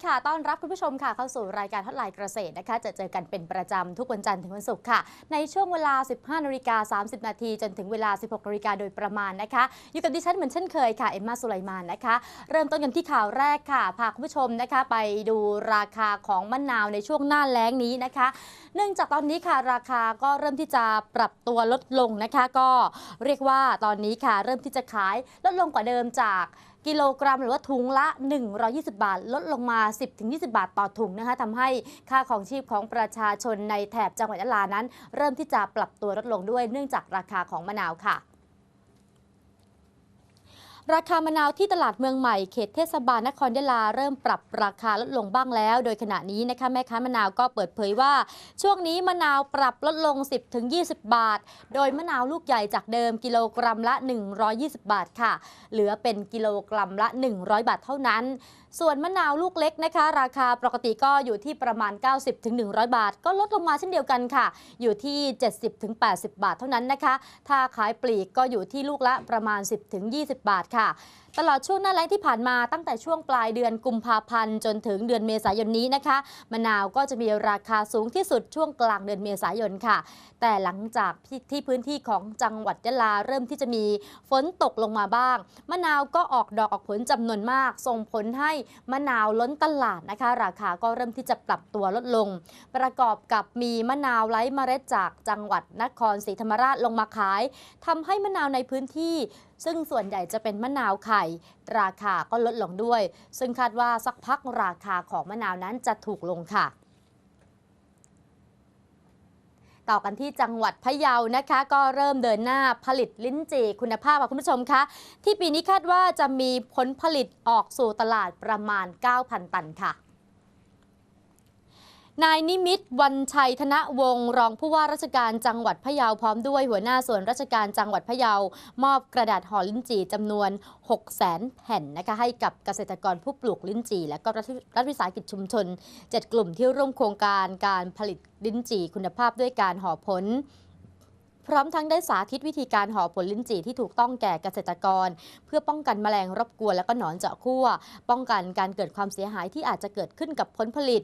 ดีค่ะ ต้อนรับคุณผู้ชมค่ะ เข้าสู่รายการทดลายเกษตรนะคะ จะเจอกันเป็นประจำทุกวันจันทร์ถึงวันศุกร์ค่ะ ในช่วงเวลา 15นาฬิกา30 นาทีจนถึงเวลา 16นาฬิกาโดยประมาณนะคะ อยู่กับดิฉันเหมือนเช่นเคยค่ะ เอ็มมาสุไลมานนะคะ เริ่มต้นกันที่ข่าวแรกค่ะ พาคุณผู้ชมนะคะไปดูราคาของมะนาวในช่วงหน้าแล้งนี้นะคะ เนื่องจากตอนนี้ค่ะราคาก็เริ่มที่จะปรับตัวลดลงนะคะ ก็เรียกว่าตอนนี้ค่ะเริ่มที่จะขายลดลงกว่าเดิมจาก กิโลกรัมหรือว่าถุงละ 120 บาท ลดลงมา 10-20 บาทต่อถุงนะคะทำให้ค่าของชีพของประชาชนในแถบจังหวัดยะลานั้น เริ่มที่จะปรับตัวลดลงด้วยเนื่องจากราคาของมะนาวค่ะ ราคามะนาวที่ตลาดเมืองใหม่เขตเทศบาลนครยะลาเริ่มปรับราคาลดลงบ้างแล้ว โดยขณะนี้นะคะแม่ค้ามะนาวก็เปิดเผยว่า ช่วงนี้มะนาวปรับลดลง 10-20 บาท โดยมะนาวลูกใหญ่จากเดิมกิโลกรัมละ 120 บาทค่ะ เหลือเป็นกิโลกรัมละ 100 บาทเท่านั้น ส่วนมะนาวลูกเล็กนะคะ ราคาปกติก็อยู่ที่ประมาณ 90-100 บาท ก็ลดลงมาเช่นเดียวกันค่ะ อยู่ที่ 70-80 บาทเท่านั้นนะคะ ถ้าขายปลีกก็อยู่ที่ลูกละประมาณ 10-20 บาทค่ะตลอดช่วงหน้าแล้งที่ผ่านมาตั้งแต่ช่วงปลายเดือนกุมภาพันธ์จนถึงเดือนเมษายนนี้นะคะมะนาวก็จะมีราคาสูงที่สุดช่วงกลางเดือนเมษายนค่ะ แต่หลังจากที่พื้นที่ของจังหวัดยะลาเริ่มที่จะมีฝนตกลงมาบ้างมะนาวก็ออกดอกออกผลจำนวนมาก ส่งผลให้มะนาวล้นตลาดนะคะ ราคาก็เริ่มที่จะปรับตัวลดลง ประกอบกับมีมะนาวไร้เมล็ดจากจังหวัดนครศรีธรรมราชลงมาขายทำให้มะนาวในพื้นที่ ซึ่งส่วนใหญ่จะเป็นมะนาวไข่ราคาก็ลดลงด้วย ซึ่งคาดว่าสักพักราคาของมะนาวนั้นจะถูกลงค่ะต่อกันที่จังหวัดพะเยานะคะ ก็เริ่มเดินหน้าผลิตลิ้นจี่คุณภาพค่ะคุณผู้ชมคะที่ปีนี้คาดว่าจะมีผลผลิตออกสู่ตลาดประมาณ 9,000 ตันค่ะ นายนิมิตวันชัยธนวงศ์รองผู้ว่าราชการจังหวัดพะเยาพร้อมด้วยหัวหน้าส่วนราชการจังหวัดพะเยามอบกระดาษห่อลิ้นจี่จำนวน 6 0 0 0 0 0แผ่นนะคะให้กับเกษตรกรผู้ปลูกลิ้นจี่และก็รัฐวิสาหกิจชุมชน 7 กลุ่มที่ร่วมโครงการการผลิตลิ้นจี่คุณภาพด้วยการห่อผล ร้อมทั้งได้สาธิตวิธีการห่อผลลิ้นจี่ที่ถูกต้องแก่เกษตรกร เพื่อป้องกันแมลงรบกวนและก็หนอนเจาะขั้วป้องกันการเกิดความเสียหายที่อาจจะเกิดขึ้นกับผลผลิต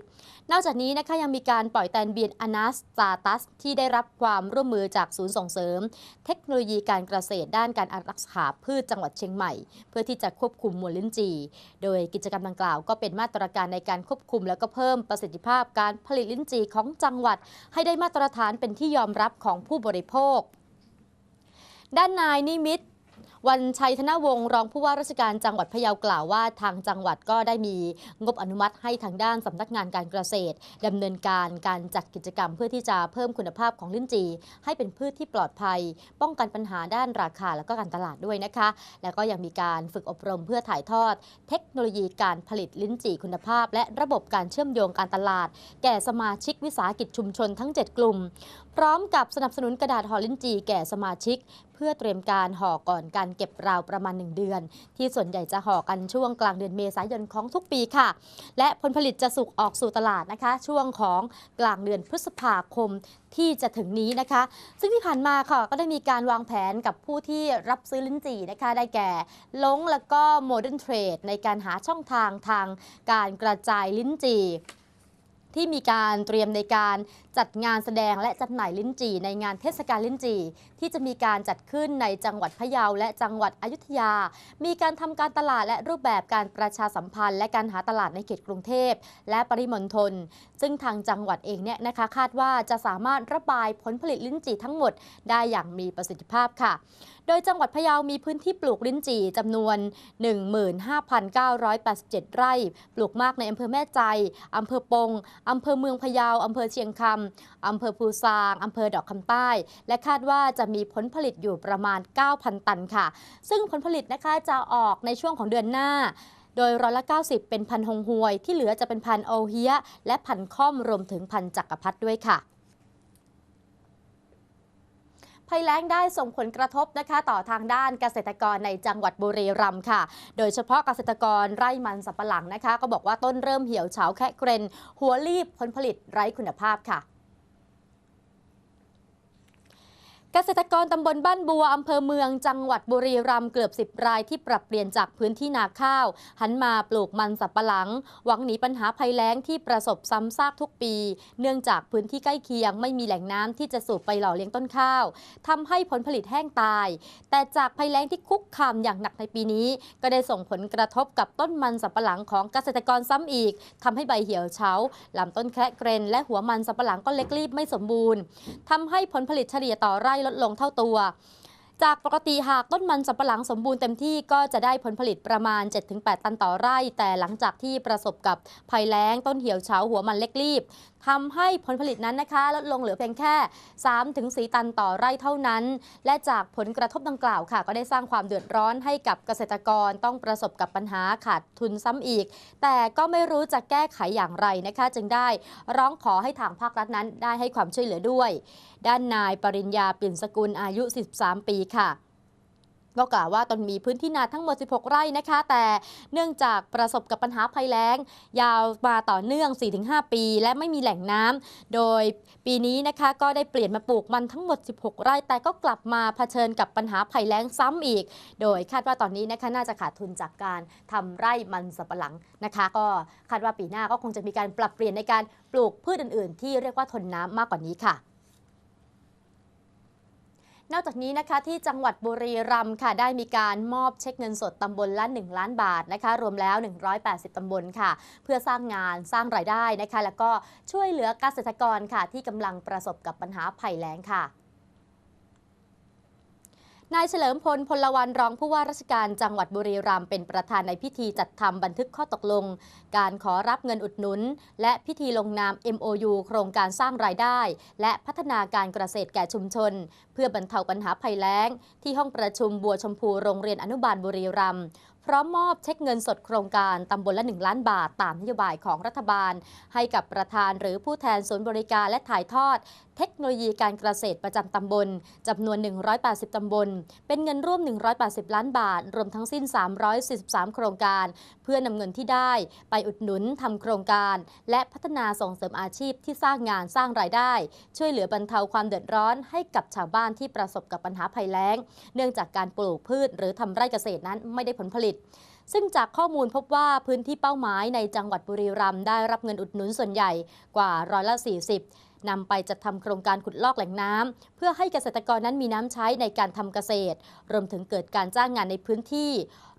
นอกจากนี้นะคะยังมีการปล่อยแตนเบียนอนาสตาตัส ที่ได้รับความร่วมมือจากศูนย์ส่งเสริม เทคโนโลยีการเกษตรด้านการรักษาพืชจังหวัดเชียงใหม่ เพื่อที่จะควบคุมมวลลิ้นจี่ โดยกิจกรรมดังกล่าวก็เป็นมาตรการในการควบคุม และก็เพิ่มประสิทธิภาพการผลิตลิ้นจี่ของจังหวัด ให้ได้มาตรฐานเป็นที่ยอมรับของผู้บริโภคด้านนายนิมิตวันชัยธนวงศ์รองผู้ว่าราชการจังหวัดพะเยากล่าวว่าทางจังหวัดก็ได้มีงบอนุมัติให้ทางด้านสำนักงานการเกษตรดำเนินการการจัดกิจกรรมเพื่อที่จะเพิ่มคุณภาพของลิ้นจี่ให้เป็นพืชที่ปลอดภัย ป้องกันปัญหาด้านราคาและก็การตลาดด้วยนะคะ แล้วก็ยังมีการฝึกอบรมเพื่อถ่ายทอด เทคโนโลยีการผลิตลิ้นจี่คุณภาพ และระบบการเชื่อมโยงการตลาด แก่สมาชิกวิสาหกิจชุมชนทั้ง 7 กลุ่ม พร้อมกับสนับสนุนกระดาษห่อลิ้นจี่แก่สมาชิก เพื่อเตรียมการห่อก่อนการเก็บราวประมาณ 1 เดือน ที่ส่วนใหญ่จะห่อกันช่วงกลางเดือนเมษายนของทุกปีค่ะ และผลผลิตจะสุกออกสู่ตลาดนะคะ ช่วงของกลางเดือนพฤษภาคมที่จะถึงนี้นะคะ ซึ่งที่ผ่านมาค่ะก็ได้มีการวางแผนกับผู้ที่รับซื้อลิ้นจี่นะคะ ได้แก่ลงแล้วก็โมเดิร์นเทรดในการหาช่องทางทางการกระจายลิ้นจี่ ที่มีการเตรียมในการจัดงานแสดงและจำหน่ายลิ้นจี่ในงานเทศกาลลิ้นจี่ที่จะมีการจัดขึ้นในจังหวัดพะเยาและจังหวัดอยุธยา มีการทำการตลาดและรูปแบบการประชาสัมพันธ์ และการหาตลาดในเขตกรุงเทพและปริมณฑลซึ่งทางจังหวัดเองเนี่ยนะคะคาดว่าจะสามารถระบายผลผลิตลิ้นจี่ทั้งหมดได้อย่างมีประสิทธิภาพค่ะ โดยจังหวัดพะเยามีพื้นที่ปลูกลิ้นจี่จำนวน 15,987 ไร่ ปลูกมากในอำเภอแม่ใจอำเภอปงอำเภอเมืองพะเยาอำเภอเชียงคำอำเภอภูซางอำเภอดอกคำใต้ และคาดว่าจะมีผลผลิตอยู่ประมาณ 9,000 ตันค่ะ ซึ่งผลผลิตนะคะจะออกในช่วงของเดือนหน้าโดยร้อยละ 90 เป็นพันธุ์ฮงฮวย ที่เหลือจะเป็นพันธุ์โอเฮีย และพันค่อมรวมถึงพันธุ์จักรพรรดิด้วยค่ะ ภัยแล้งได้ส่งผลกระทบนะคะต่อทางด้านเกษตรกรในจังหวัดบุรีรัมย์ค่ะ โดยเฉพาะเกษตรกรไร่มันสับปะหลังนะคะ ก็บอกว่าต้นเริ่มเหี่ยวเฉาแค่เกรน หัวรีบผลผลิตไร้คุณภาพค่ะ เกษตรกรตำบลบ้านบัวอำเภอเมืองจังหวัดบุรีรัมย์เกือบ10รายที่ปรับเปลี่ยนจากพื้นที่นาข้าว หันมาปลูกมันสับปะหลัง หวังหนีปัญหาภัยแล้งที่ประสบซ้ำซากทุกปี เนื่องจากพื้นที่ใกล้เคียงไม่มีแหล่งน้ำที่จะสูบไปหล่อเลี้ยงต้นข้าวทำให้ผลผลิตแห้งตาย แต่จากภัยแล้งที่คุกคามอย่างหนักในปีนี้ ก็ได้ส่งผลกระทบกับต้นมันสับปะหลังของเกษตรกรซ้ำอีกทำให้ใบเหี่ยวเฉาลำต้นแคระเกรนและหัวมันสับปะหลังก็เล็กรีบไม่สมบูรณ์ทำให้ผลผลิตเฉลี่ยต่อไร่ลดลงเท่าตัว จากปกติหากต้นมันสำปะหลังสมบูรณ์เต็มที่ก็จะได้ผลผลิตประมาณ 7-8 ตันต่อไร่ แต่หลังจากที่ประสบกับภัยแล้งต้นเหี่ยวเฉาหัวมันเล็กรีบทำให้ผลผลิตนั้นนะคะลดลงเหลือเพียงแค่ 3-4 ตันต่อไร่เท่านั้น และจากผลกระทบดังกล่าวค่ะ ก็ได้สร้างความเดือดร้อนให้กับเกษตรกรต้องประสบกับปัญหาขาดทุนซ้ำอีก แต่ก็ไม่รู้จะแก้ไขอย่างไรนะคะ จึงได้ร้องขอให้ทางภาครัฐนั้นได้ให้ความช่วยเหลือด้วย ด้านนายปริญญาปิ่นสกุลอายุ13ปีค่ะก็กล่าวว่าตนมีพื้นที่นาทั้งหมด 16 ไร่นะคะ แต่เนื่องจากประสบกับปัญหาภัยแล้ง ยาวมาต่อเนื่อง 4-5 ปี และไม่มีแหล่งน้ำโดยปีนี้นะคะก็ได้เปลี่ยนมาปลูกมันทั้งหมด 16 ไร่ แต่ก็กลับมาเผชิญกับปัญหาภัยแล้งซ้ำอีก โดยคาดว่าตอนนี้นะคะน่าจะขาดทุนจากการทำไร่มันสำปะหลังนะคะ ก็คาดว่าปีหน้าก็คงจะมีการปรับเปลี่ยนในการปลูกพืชอื่น ๆ ที่เรียกว่าทนน้ำมากกว่านี้ค่ะ นอกจากนี้นะคะที่จังหวัดบุรีรัมย์ค่ะได้มีการมอบเช็คเงินสดตำบลละ 1 ล้านบาทนะคะรวมแล้ว 180 ตำบลค่ะ เพื่อสร้างงานสร้างรายได้นะคะ แล้วก็ช่วยเหลือเกษตรกรค่ะที่กำลังประสบกับปัญหาภัยแล้งค่ะ นายเฉลิมพลพลวันรองผู้ว่าราชการจังหวัดบุรีรัมย์เป็นประธานในพิธีจัดทำบันทึกข้อตกลง การขอรับเงินอุดหนุน และพิธีลงนาม MOU โครงการสร้างรายได้ และพัฒนาการเกษตรแก่ชุมชน เพื่อบรรเทาปัญหาภัยแล้ง ที่ห้องประชุมบัวชมพูโรงเรียนอนุบาลบุรีรัมย์ พร้อมมอบเช็คเงินสดโครงการตำบลละ 1 ล้านบาทตามนโยบายของรัฐบาล ให้กับประธานหรือผู้แทนศูนย์บริการและถ่ายทอด เทคโนโลยีการเกษตรประจำตำบลจำนวน 180 ตำบล เป็นเงินร่วม 180 ล้านบาท รวมทั้งสิ้น 343 โครงการ เพื่อนำเงินที่ได้ ไปอุดหนุนทำโครงการ และพัฒนาส่งเสริมอาชีพที่สร้างงานสร้างรายได้ ช่วยเหลือบรรเทาความเดือดร้อนให้กับชาวบ้านที่ประสบกับปัญหาภัยแล้ง เนื่องจากการปลูกพืชหรือทำไร่เกษตรนั้นไม่ได้ผลผลิตซึ่งจากข้อมูลพบว่าพื้นที่เป้าหมายในจังหวัดบุรีรัมย์ได้รับเงินอุดหนุนส่วนใหญ่กว่าร้อยละ 40นำไปจัดทำโครงการขุดลอกแหล่งน้ำเพื่อให้เกษตรกรนั้นมีน้ำใช้ในการทำเกษตร รวมถึงเกิดการจ้างงานในพื้นที่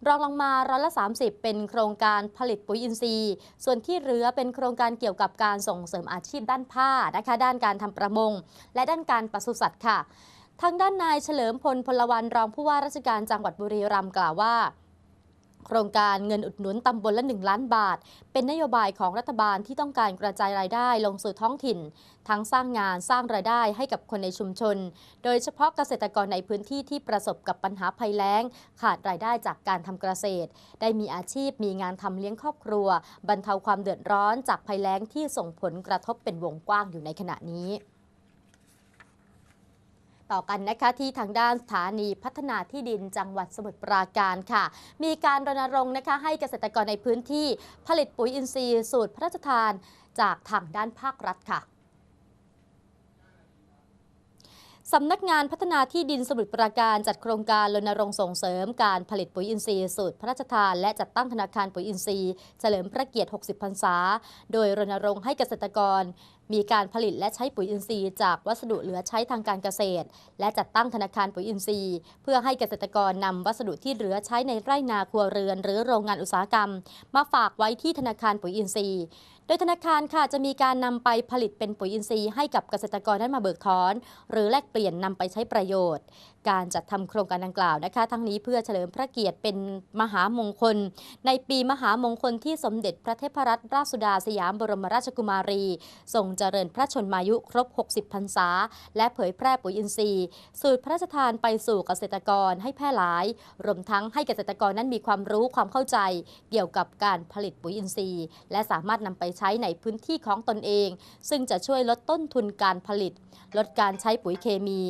รองลงมาร้อยละ 30 เป็นโครงการผลิตปุ๋ยอินทรีย์ ส่วนที่เหลือเป็นโครงการเกี่ยวกับการส่งเสริมอาชีพด้านผ้านะคะ ด้านการทำประมง และด้านการปศุสัตว์ค่ะ ทางด้านนายเฉลิมพลพลวันรองผู้ว่าราชการจังหวัดบุรีรัมย์กล่าวว่า โครงการเงินอุดหนุนตำบลละ 1 ล้านบาท เป็นนโยบายของรัฐบาลที่ต้องการกระจายรายได้ลงสู่ท้องถิ่น ทั้งสร้างงานสร้างรายได้ให้กับคนในชุมชน โดยเฉพาะเกษตรกรในพื้นที่ที่ประสบกับปัญหาภัยแล้ง ขาดรายได้จากการทำเกษตร ได้มีอาชีพมีงานทำเลี้ยงครอบครัว บรรเทาความเดือดร้อนจากภัยแล้งที่ส่งผลกระทบเป็นวงกว้างอยู่ในขณะนี้ ต่อกันนะคะที่ทางด้านสถานีพัฒนาที่ดินจังหวัดสมุทรปราการค่ะ มีการรณรงค์นะคะให้เกษตรกรในพื้นที่ผลิตปุ๋ยอินทรีย์สูตรพระราชทานจากทางด้านภาครัฐค่ะสำนักงานพัฒนาที่ดินสมุทรปราการจัดโครงการรณรงค์ส่งเสริมการผลิตปุ๋ยอินทรีย์สูตรพระราชทาน และจัดตั้งธนาคารปุ๋ยอินทรีย์เฉลิมพระเกียรติ 60 พรรษา โดยรณรงค์ให้เกษตรกร มีการผลิตและใช้ปุ๋ยอินทรีย์จากวัสดุเหลือใช้ทางการเกษตร และจัดตั้งธนาคารปุ๋ยอินทรีย์ เพื่อให้เกษตรกรนำวัสดุที่เหลือใช้ในไร่นาครัวเรือน หรือโรงงานอุตสาหกรรม มาฝากไว้ที่ธนาคารปุ๋ยอินทรีย์ โดยธนาคารค่ะจะมีการนำไปผลิตเป็นปุ๋ยอินทรีย์ให้กับเกษตรกรนั้นมาเบิกถอน หรือแลกเปลี่ยนนำไปใช้ประโยชน์ การจัดทำโครงการดังกล่าวนะคะ ทั้งนี้เพื่อเฉลิมพระเกียรติเป็นมหามงคล ในปีมหามงคลที่สมเด็จพระเทพรัตนราชสุดาสยามบรมราชกุมารีทรงเจริญพระชนมายุครบ 60 พรรษา และเผยแพร่ปุ๋ยอินทรีย์ สูตรพระราชทานไปสู่เกษตรกรให้แพร่หลาย รวมทั้งให้เกษตรกรนั้นมีความรู้ความเข้าใจ เกี่ยวกับการผลิตปุ๋ยอินทรีย์ และสามารถนำไปใช้ในพื้นที่ของตนเอง ซึ่งจะช่วยลดต้นทุนการผลิต ลดการใช้ปุ๋ยเคมี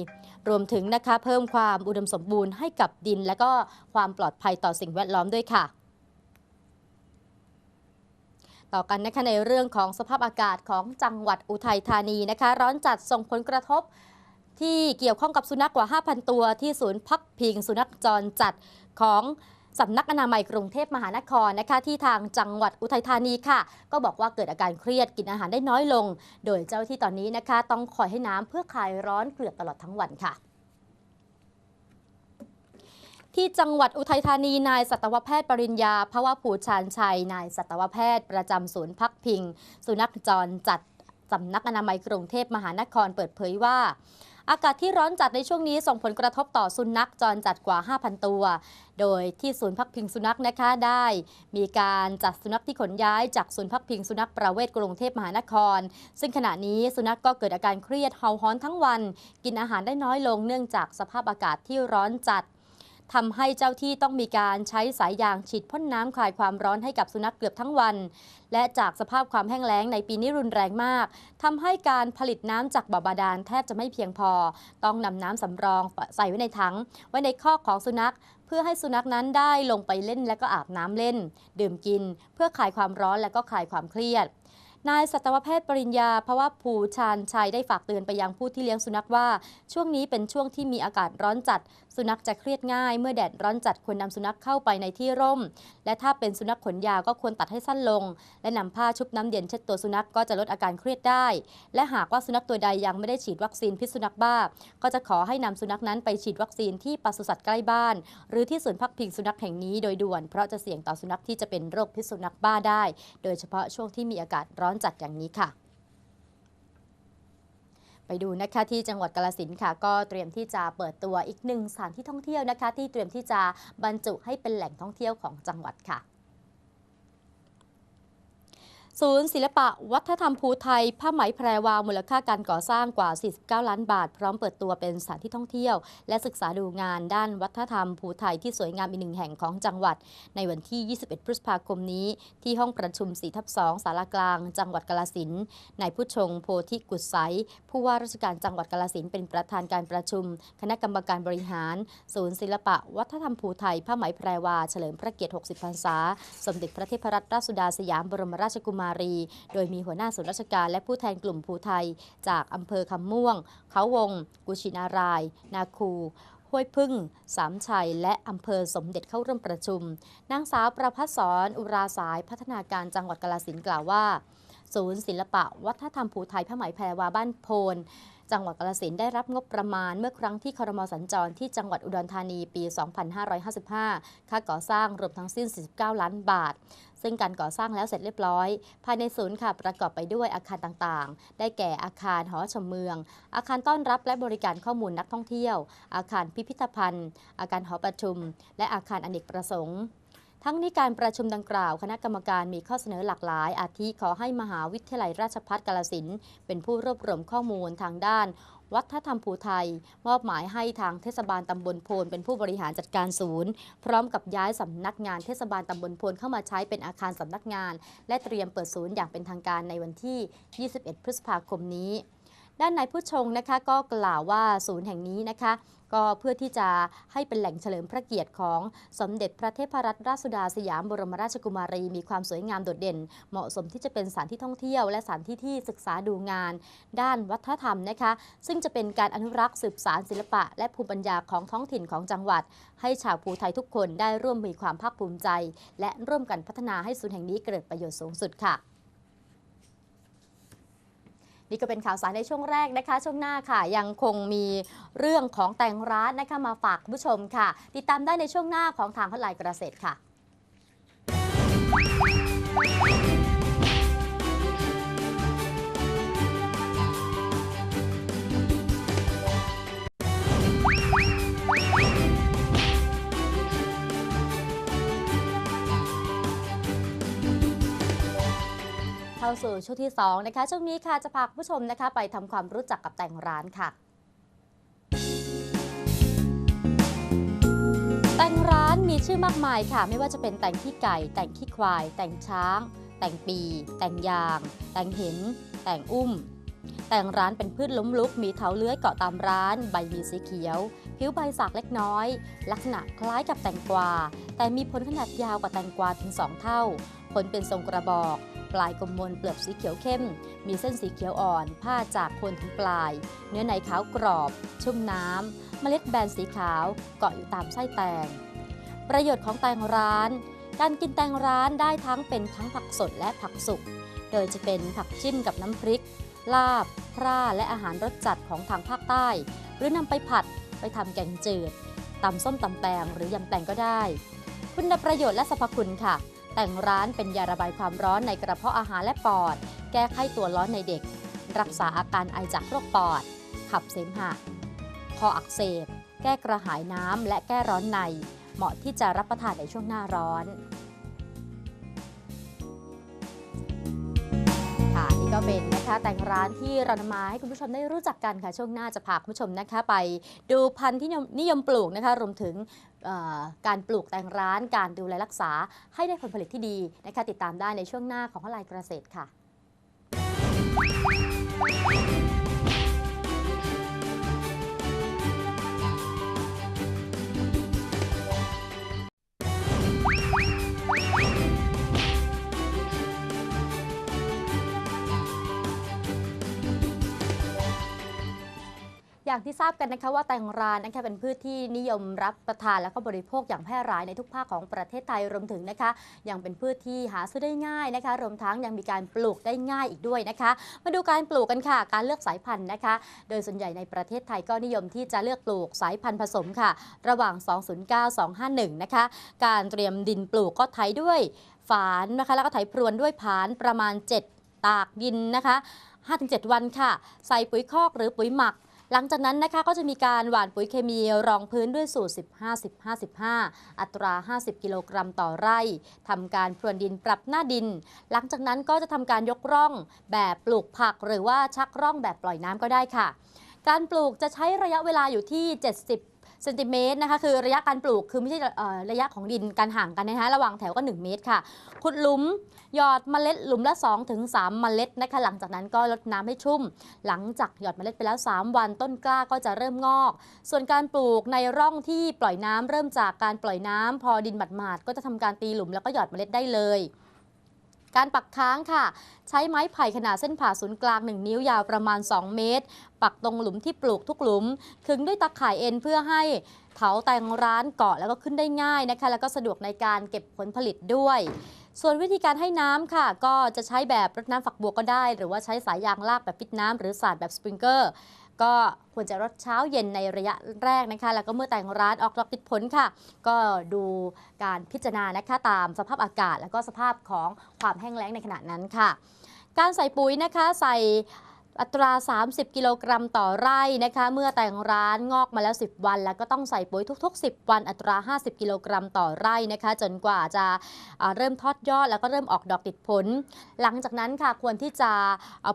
รวมถึงนะคะเพิ่มความอุดมสมบูรณ์ให้กับดิน และก็ความปลอดภัยต่อสิ่งแวดล้อมด้วยค่ะ ต่อกันนะคะในเรื่องของสภาพอากาศของจังหวัดอุทัยธานีนะคะ ร้อนจัดส่งผลกระทบ ที่เกี่ยวข้องกับสุนัขกว่า 5,000 ตัว ที่ศูนย์พักพิงสุนัขจรจัดของสำนักอนามัยกรุงเทพมหานครนะคะ ที่ทางจังหวัดอุทัยธานีค่ะ ก็บอกว่าเกิดอาการเครียดกินอาหารได้น้อยลง โดยเจ้าที่ตอนนี้นะคะ ต้องคอยให้น้ำเพื่อคลายร้อนเกลือบตลอดทั้งวันค่ะ ที่จังหวัดอุทัยธานีนายสัตวแพทย์ปริญญาภวภูชานชัย นายสัตวแพทย์ประจำศูนย์พักพิง สุนัขจรจัดสำนักอนามัยกรุงเทพมหานครเปิดเผยว่าอากาศที่ร้อนจัดในช่วงนี้ส่งผลกระทบต่อสุนัขจรจัดกว่า 5,000 ตัว โดยที่ศูนย์พักพิงสุนัขนะคะได้ มีการจัดสุนัขที่ขนย้ายจากศูนย์พักพิงสุนัขประเวศกรุงเทพมหานคร ซึ่งขณะนี้สุนัขก็เกิดอาการเครียดเห่าหอนทั้งวัน กินอาหารได้น้อยลงเนื่องจากสภาพอากาศที่ร้อนจัด ทำให้เจ้าที่ต้องมีการใช้สายยางฉีดพ่นน้ำคลายความร้อนให้กับสุนัขเกือบทั้งวัน และจากสภาพความแห้งแล้งในปีนี้รุนแรงมากทำให้การผลิตน้ำจากบ่อบาดาลแทบจะไม่เพียงพอ ต้องนำน้ำสำรองใส่ไว้ในถัง ไว้ในคอกของสุนัขเพื่อให้สุนัขนั้นได้ลงไปเล่นและก็อาบน้ำเล่น ดื่มกิน เพื่อคลายความร้อนและก็คลายความเครียดนายสัตวแพทย์ปริญญาภาวะภูชานชัยได้ฝากเตือนไปยังผู้ที่เลี้ยงสุนัขว่า ช่วงนี้เป็นช่วงที่มีอากาศร้อนจัด สุนัขจะเครียดง่าย เมื่อแดดร้อนจัดควรนำสุนัขเข้าไปในที่ร่ม และถ้าเป็นสุนัขขนยาวก็ควรตัดให้สั้นลง และนำผ้าชุบน้ำเย็นเช็ดตัวสุนัขก็จะลดอาการเครียดได้ และหากว่าสุนัขตัวใดยังไม่ได้ฉีดวัคซีนพิษสุนัขบ้า ก็จะขอให้นำสุนัขนั้นไปฉีดวัคซีนที่ปศุสัตว์ใกล้บ้าน หรือที่ศูนย์พักพิงสุนัขแห่งนี้โดยด่วน เพราะจะเสี่ยงต่อสุนัขที่จะเป็นโรคพิษสุนัขบ้าได้ โดยเฉพาะช่วงที่มีอากาศร้อนจัดอย่างนี้ค่ะ ไปดูนะคะที่จังหวัดกาลสินค่ะ ก็เตรียมที่จะเปิดตัวอีกหนึ่งสถานที่ท่องเที่ยวนะคะ ที่เตรียมที่จะบรรจุให้เป็นแหล่งท่องเที่ยวของจังหวัดค่ะ ศูนย์ศิลปะวัฒนธรรมภูไทย ผ้าไหมแพรวามูลค่าการก่อสร้างกว่า 49 ล้านบาท พร้อมเปิดตัวเป็นสถานที่ท่องเที่ยว และศึกษาดูงานด้านวัฒนธรรมภูไทยที่สวยงามอีกหนึ่งแห่งของจังหวัด ในวันที่ 21 พฤษภาคมนี้ ที่ห้องประชุม4ทับ2สารากลาง จังหวัดกาลสินนายผู้ชงโพธิกุศไสยผู้ว่าราชการจังหวัดกาลสินเป็นประธานการประชุม คณะกรรมการบริหาร ศูนย์ศิลปะวัฒนธรรมภูไทยผ้าไหมแพรวาเฉลิมพระเกียรติ 60 พรรษา สมเด็จพระเทพรัตนราชสุดาสยามบรมราชกุมารโดยมีหัวหน้าส่วนราชการและผู้แทนกลุ่มภูไทย จากอำเภอคำม่วง เขาวง กุชินาราย นาคูห้วยพึ่ง สามชัย และอำเภอสมเด็จเข้าร่วมประชุม นางสาวประพัฒสอนอุราสายพัฒนาการจังหวัดกาลสินกล่าวว่า ศูนย์ศิลปะ วัฒนธรรมภูไทยผ้าไหมแพรวาบ้านโพนจังหวัดกาลสินได้รับงบประมาณเมื่อครั้งที่คอรมอสัญจรที่จังหวัดอุดรธานีปี 2555 ค่าก่อสร้างรวมทั้งสิ้น 49 ล้านบาท ซึ่งการก่อสร้างแล้วเสร็จเรียบร้อย ภายในศูนย์ค่ะประกอบไปด้วยอาคารต่างๆ ได้แก่อาคารหอชมเมือง อาคารต้อนรับและบริการข้อมูลนักท่องเที่ยว อาคารพิพิธภัณฑ์ อาคารหอประชุม และอาคารอเนกประสงค์ทั้งนี้การประชุมดังกล่าว คณะกรรมการมีข้อเสนอหลากหลาย อาทิขอให้มหาวิทยาลัยราชภัฏกาลสินเป็นผู้รวบรวมข้อมูลทางด้าน วัฒนธรรมภูไทย มอบหมายให้ทางเทศบาลตำบลโพนเป็นผู้บริหารจัดการศูนย์ พร้อมกับย้ายสำนักงานเทศบาลตำบลโพนเข้ามาใช้เป็นอาคารสำนักงาน และเตรียมเปิดศูนย์อย่างเป็นทางการในวันที่ 21 พฤษภาคมนี้ ด้านนายผู้ชงนะคะก็กล่าวว่าศูนย์แห่งนี้นะคะ ก็เพื่อที่จะให้เป็นแหล่งเฉลิมพระเกียรติของสมเด็จพระเทพรัตนราชสุดาสยามบรมราชกุมารี มีความสวยงามโดดเด่น เหมาะสมที่จะเป็นสถานที่ท่องเที่ยว และสถานที่ที่ศึกษาดูงาน ด้านวัฒนธรรมนะคะ ซึ่งจะเป็นการอนุรักษ์สืบสารศิลปะ และภูมิปัญญาของท้องถิ่นของจังหวัด ให้ชาวภูไทยทุกคนได้ร่วมมีความภาคภูมิใจ และร่วมกันพัฒนาให้ศูนย์แห่งนี้เกิดประโยชน์สูงสุดค่ะ นี่ก็เป็นข่าวสารในช่วงแรกนะคะ ช่วงหน้าค่ะ ยังคงมีเรื่องของแต่งร้านนะคะมาฝากผู้ชมค่ะ ติดตามได้ในช่วงหน้าของทางฮอตไลน์เกษตรค่ะ สู่ช่วงที่ 2 นะคะ ช่วงนี้ค่ะจะพาคุณผู้ชมนะคะ ไปทำความรู้จักกับแต่งร้านค่ะ แต่งร้านมีชื่อมากมายค่ะ ไม่ว่าจะเป็นแต่งขี้ไก่ แต่งขี้ควาย แต่งช้าง แต่งปี แต่งยาง แต่งเห็นแต่งอุ้ม แต่งร้านเป็นพืชล้มลุก มีเถาเลื้อยเกาะตามร้าน ใบมีสีเขียว ผิวใบสากเล็กน้อย ลักษณะคล้ายกับแตงกวา แต่มีผลขนาดยาวกว่าแตงกวาถึง 2 เท่า ผลเป็นทรงกระบอก ปลายกลมมนเปลือกสีเขียวเข้ม มีเส้นสีเขียวอ่อนผ้าจากโคนถึงปลาย เนื้อในขาวกรอบ ชุ่มน้ำเมล็ดแบนสีขาวเกาะอยู่ตามไส้แตง ประโยชน์ของแตงร้าน การกินแตงร้านได้ทั้งเป็นทั้งผักสดและผักสุก โดยจะเป็นผักจิ้มกับน้ำพริก ลาบพร่าและอาหารรสจัดของทางภาคใต้ หรือนำไปผัดไปทำแกงจืดตำส้มตำแตงหรือยำแตงก็ได้ คุณประโยชน์และสรรพคุณค่ะ แต่งร้านเป็นยาระบายความร้อนในกระเพาะอาหารและปอด แก้ไข้ตัวร้อนในเด็ก รักษาอาการไอจากโรคปอด ขับเสมหะ คออักเสบ แก้กระหายน้ำและแก้ร้อนใน เหมาะที่จะรับประทานในช่วงหน้าร้อน ค่ะนี่ก็เป็นนะคะแต่งร้านที่เรานำมาให้คุณผู้ชมได้รู้จักกันค่ะ ช่วงหน้าจะพาคุณผู้ชมนะคะไปดูพันธุ์ที่นิยมปลูกนะคะรวมถึงการปลูกแต่งร้าน การดูแลรักษาให้ได้ผลผลิตที่ดีนะคะติดตามได้ในช่วงหน้าของออนไลายเกษตรค่ะ อย่างที่ทราบกันนะคะว่าแตงรานนะคะเป็นพืชที่นิยมรับประทานและก็บริโภคอย่างแพร่หลายในทุกภาคของประเทศไทยรวมถึงนะคะยังเป็นพืชที่หาซื้อได้ง่ายนะคะ รวมทั้งยังมีการปลูกได้ง่ายอีกด้วยนะคะ มาดูการปลูกกันค่ะ การเลือกสายพันธุ์นะคะ โดยส่วนใหญ่ในประเทศไทยก็นิยมที่จะเลือกปลูกสายพันธุ์ผสมค่ะ ระหว่าง 209-251 นะคะ การเตรียมดินปลูกก็ไถด้วยฝานนะคะ แล้วก็ไถพรวนด้วยผานประมาณ 7 ตากดินนะคะ5-7 วันค่ะ ใส่ปุ๋ยคอกหรือปุ๋ยหมัก หลังจากนั้นนะคะก็จะมีการหว่านปุ๋ยเคมีรองพื้นด้วยสูตร 15 15 15 อัตรา 50 กิโลกรัมต่อไร่ทำการพรวนดินปรับหน้าดิน หลังจากนั้นก็จะทำการยกร่องแบบปลูกผัก หรือว่าชักร่องแบบปล่อยน้ำก็ได้ค่ะ การปลูกจะใช้ระยะเวลาอยู่ที่ 70 เซนติเมตรนะคะคือระยะการปลูกคือไม่ใช่ระยะของดินการห่างกันนะคะระหว่างแถวก็ 1 เมตรค่ะ ขุดหลุมหยอดเมล็ดหลุมละ 2-3ถึง3เมล็ดนะคะหลังจากนั้นก็รดน้ำให้ชุ่ม หลังจากหยอดเมล็ดไปแล้ว 3 วันต้นกล้าก็จะเริ่มงอก ส่วนการปลูกในร่องที่ปล่อยน้ำเริ่มจากการปล่อยน้ำพอดินหมาดๆก็จะทำการตีหลุมแล้วก็หยอดเมล็ดได้เลย การปักค้างค่ะ ใช้ไม้ไผ่ขนาดเส้นผ่าศูนย์กลาง 1 นิ้วยาวประมาณ 2 เมตร ปักตรงหลุมที่ปลูกทุกหลุมขึงด้วยตะข่ายเอ็นเพื่อให้เถาแตงร้านเกาะแล้วก็ขึ้นได้ง่ายนะคะ แล้วก็สะดวกในการเก็บผลผลิตด้วย ส่วนวิธีการให้น้ำค่ะ ก็จะใช้แบบรดน้ำฝักบัวก็ได้ หรือว่าใช้สายยางลากแบบปิดน้ำหรือสาดแบบสปริงเกอร์ ก็ควรจะรดเช้าเย็นในระยะแรกนะคะ แล้วก็เมื่อแต่งร้านออกดอกติดผลค่ะ ก็ดูการพิจารณานะคะตามสภาพอากาศ แล้วก็สภาพของความแห้งแล้งในขณะนั้นค่ะ การใส่ปุ๋ยนะคะใส่อัตรา 30 กิโลกรัมต่อไร่นะคะ เมื่อแต่งร้านงอกมาแล้ว 10 วัน แล้วก็ต้องใส่ปุ๋ยทุก ๆ 10 วัน อัตรา 50 กิโลกรัมต่อไร่นะคะ จนกว่าจะเริ่มทอดยอดแล้วก็เริ่มออกดอกติดผล หลังจากนั้นค่ะควรที่จะ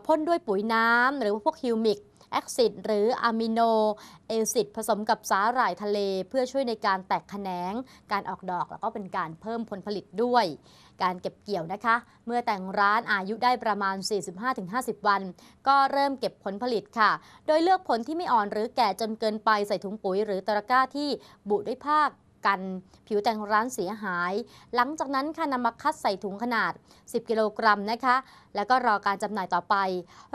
พ่นด้วยปุ๋ยน้ำหรือว่าพวกฮิวมิก แอคซิดหรืออะมิโนเอซิดผสมกับสาหร่ายทะเล เพื่อช่วยในการแตกแขนง การออกดอกแล้วก็เป็นการเพิ่มผลผลิตด้วย การเก็บเกี่ยวนะคะ เมื่อแต่งร้านอายุได้ประมาณ 45-50 วัน ก็เริ่มเก็บผลผลิตค่ะ โดยเลือกผลที่ไม่อ่อนหรือแก่จนเกินไปใส่ถุงปุ๋ยหรือตะกร้าที่บุด้วยผ้า กัน ผิวแต่งร้านเสียหาย หลังจากนั้นค่ะนำมาคัดใส่ถุงขนาด 10 กิโลกรัมนะคะ แล้วก็รอการจำหน่ายต่อไป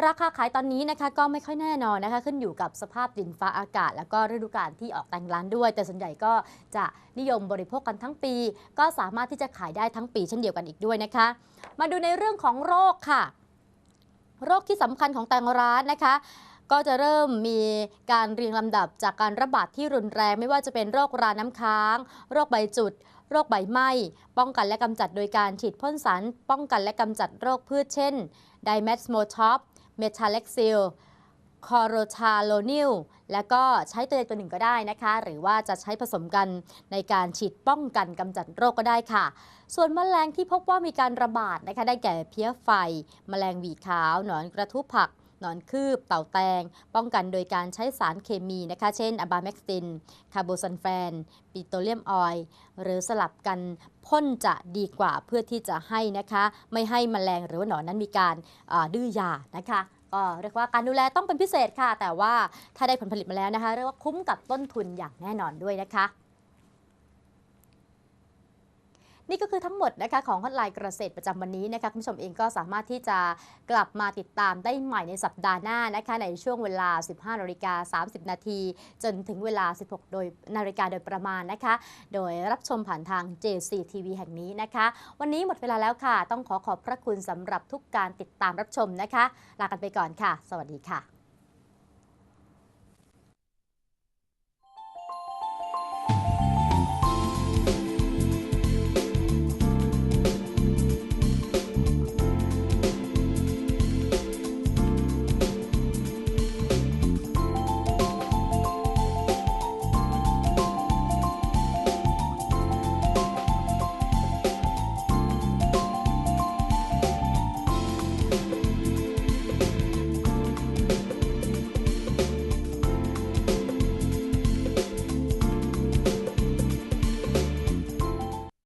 ราคาขายตอนนี้นะคะก็ไม่ค่อยแน่นอนนะคะ ขึ้นอยู่กับสภาพดินฟ้าอากาศ แล้วก็ฤดูกาลที่ออกแต่งร้านด้วย แต่ส่วนใหญ่ก็จะนิยมบริโภคกันทั้งปี ก็สามารถที่จะขายได้ทั้งปีเช่นเดียวกันอีกด้วยนะคะ มาดูในเรื่องของโรคค่ะ โรคที่สำคัญของแตงร้านนะคะ ก็จะเริ่มมีการเรียงลำดับจากการระบาดที่รุนแรงไม่ว่าจะเป็นโรคราน้ำค้าง โรคใบจุด โรคใบไหม้ป้องกันและกำจัดโดยการฉีดพ่นสาร ป้องกันและกำจัดโรคพืชเช่นไดแมสโมท็อปเมทาเล็กซิลคอโรชาโลนิลและก็ใช้ตัวใดตัวหนึ่งก็ได้นะคะ หรือว่าจะใช้ผสมกันในการฉีดป้องกันกำจัดโรคก็ได้ค่ะ ส่วนแมลงที่พบว่ามีการระบาดนะคะได้แก่เพี้ยไฟแมลงหวีขาว หนอนกระทุบผัก นอนคืบ เต่าแตง ป้องกันโดยการใช้สารเคมีนะคะ เช่นอะบาเม็กซิน คาร์โบซันแฟน ปิโตรเลียมออยล์ หรือสลับกันพ่นจะดีกว่าเพื่อที่จะให้นะคะ ไม่ให้แมลงหรือว่าหนอนนั้นมีการดื้อยานะคะก็เรียกว่าการดูแลต้องเป็นพิเศษค่ะ แต่ว่าถ้าได้ผลผลิตมาแล้วนะคะ เรียกว่าคุ้มกับต้นทุนอย่างแน่นอนด้วยนะคะ นี่ก็คือทั้งหมดนะคะของฮอตไลน์เกษตรประจำวันนี้นะคะคุณผู้ชมเองก็สามารถที่จะกลับมาติดตามได้ใหม่ในสัปดาห์หน้านะคะในช่วงเวลา 15นาฬิกา30 นาทีจนถึงเวลา 16 โดยนาฬิกาโดยประมาณนะคะ โดยรับชมผ่านทาง JCTV แห่งนี้นะคะ วันนี้หมดเวลาแล้วค่ะ ต้องขอขอบพระคุณสำหรับทุกการติดตามรับชมนะคะ ลากันไปก่อนค่ะ สวัสดีค่ะ